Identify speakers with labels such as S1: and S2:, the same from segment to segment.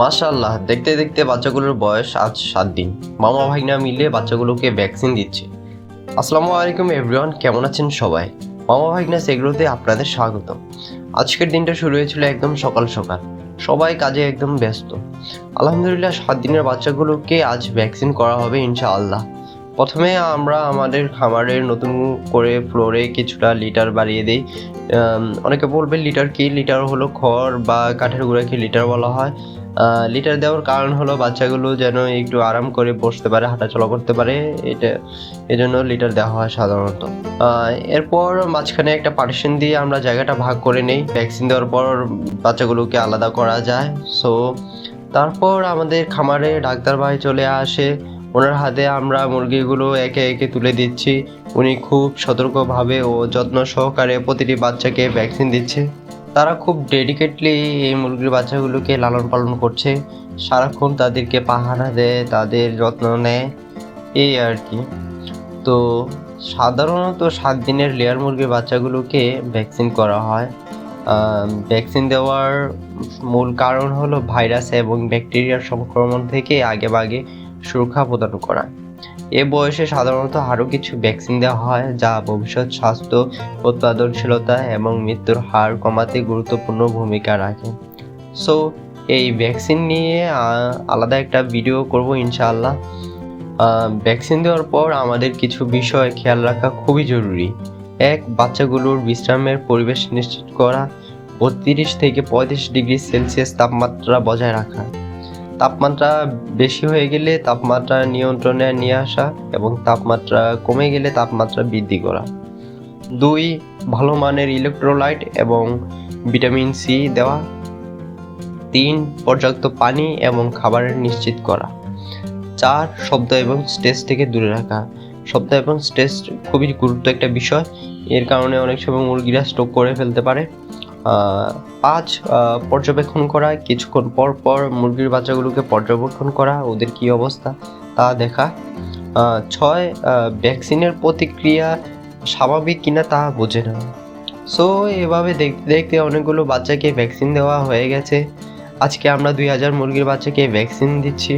S1: মাশাআল্লাহ, দেখতে দেখতে বাচ্চাগুলোর বয়স আজ সাত দিন। মামা ভাইনা মিলে বাচ্চাগুলোকে ভ্যাকসিন দিচ্ছে। আসসালামু আলাইকুম এভরিওয়ান কেমন আছেন সবাই? মামা ভাইনা সেগুলোতে আপনাদের স্বাগত আজকের দিনটা শুরু হয়েছিল একদম সকাল সকাল। সবাই কাজে একদম ব্যস্ত। আলহামদুলিল্লাহ, সাত দিনের বাচ্চাগুলোকে আজ ভ্যাকসিন করা হবে ইনশাআল্লাহ। প্রথমে আমরা আমাদের খামারের নতুন করে ফ্লোরে কিছুটা লিটার বাড়িয়ে দিই। অনেকে বলবে লিটার কি? লিটার হলো খড় বা কাঠের গুঁড়াকে লিটার বলা হয়? লিটার দেওয়ার কারণ হলো বাচ্চাগুলো যেন একটু আরাম করে বসতে পারে, হাঁটাচলা করতে পারে। এটা, এজন্য লিটার দেওয়া হয় সাধারণত। এরপর মাঝখানে একটা পার্টিশন দিয়ে আমরা জায়গাটা ভাগ করে নেই। ভ্যাকসিন দেওয়ার পর বাচ্চাগুলোকে আলাদা করা যায়। সো তারপর আমাদের খামারে ডাক্তার ভাই চলে আসে। ওনার হাতে আমরা মুরগিগুলো একে একে তুলে দিচ্ছি। উনি খুব সতর্কভাবে ও যত্ন সহকারে প্রতিটি বাচ্চাকে ভ্যাকসিন দিচ্ছে। তারা খুব ডেডিকেটলি এই মুরগির বাচ্চাগুলোকে লালন পালন করছে। সারাক্ষণ তাদেরকে পাহারা দেয়, তাদের যত্ন নেয়। এই আর কি। তো সাধারণত সাত দিনের লেয়ার মুরগির বাচ্চাগুলোকে ভ্যাকসিন করা হয়। ভ্যাকসিন দেওয়ার মূল কারণ হলো ভাইরাস এবং ব্যাকটেরিয়ার সংক্রমণ থেকে আগেভাগে সুরক্ষা প্রদান করা এ বয়সে সাধারণত আরও কিছু ভ্যাকসিন দেওয়া হয়, যা ভবিষ্যৎ স্বাস্থ্য, উৎপাদনশীলতা এবং মৃত্যুর হার কমাতে গুরুত্বপূর্ণ ভূমিকা রাখে। সো এই ভ্যাকসিন নিয়ে আলাদা একটা ভিডিও করব ইনশাআল্লাহ। ভ্যাকসিন দেওয়ার পর আমাদের কিছু বিষয় খেয়াল রাখা খুবই জরুরি। এক, বাচ্চাগুলোর বিশ্রামের পরিবেশ নিশ্চিত করা। বত্রিশ থেকে পঁয়ত্রিশ ডিগ্রি সেলসিয়াস তাপমাত্রা বজায় রাখা। তাপমাত্রা বেশি হয়ে গেলে তাপমাত্রা নিয়ন্ত্রণে নিয়ে আসা এবং তাপমাত্রা কমে গেলে তাপমাত্রা বৃদ্ধি করা। দুই, ভালো মানের ইলেকট্রোলাইট এবং ভিটামিন সি দেওয়া। তিন, পর্যাপ্ত পানি এবং খাবারের নিশ্চিত করা। চার, শব্দ এবং স্ট্রেস থেকে দূরে রাখা। শব্দ এবং স্ট্রেস খুবই গুরুত্ব একটা বিষয়। এর কারণে অনেক সময় মুরগিরা স্ট্রোক করে ফেলতে পারে। পাঁচ পর্যবেক্ষণ করা, কিছুক্ষণ পর পর মুরগির বাচ্চাগুলোকে পর্যবেক্ষণ করা, ওদের কি অবস্থা তা দেখা। ছয় ভ্যাকসিনের প্রতিক্রিয়া স্বাভাবিক কিনা তা বোঝে না। সো এভাবে দেখতে দেখতে অনেকগুলো বাচ্চাকে ভ্যাকসিন দেওয়া হয়ে গেছে। আজকে আমরা দুই হাজার মুরগির বাচ্চাকে ভ্যাকসিন দিচ্ছি।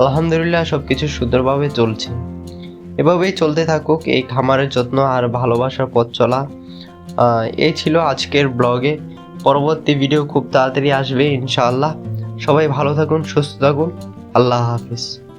S1: আলহামদুলিল্লাহ সব কিছু সুন্দরভাবে চলছে। এভাবেই চলতে থাকুক, এই খামারের যত্ন আর ভালোবাসার পথ চলা। এই ছিল আজকের ব্লগে পরবর্তী ভিডিও খুব তাড়াতাড়ি আসবে, ইনশাআল্লাহ। সবাই ভালো থাকুন, সুস্থ থাকুন। আল্লাহ হাফিজ।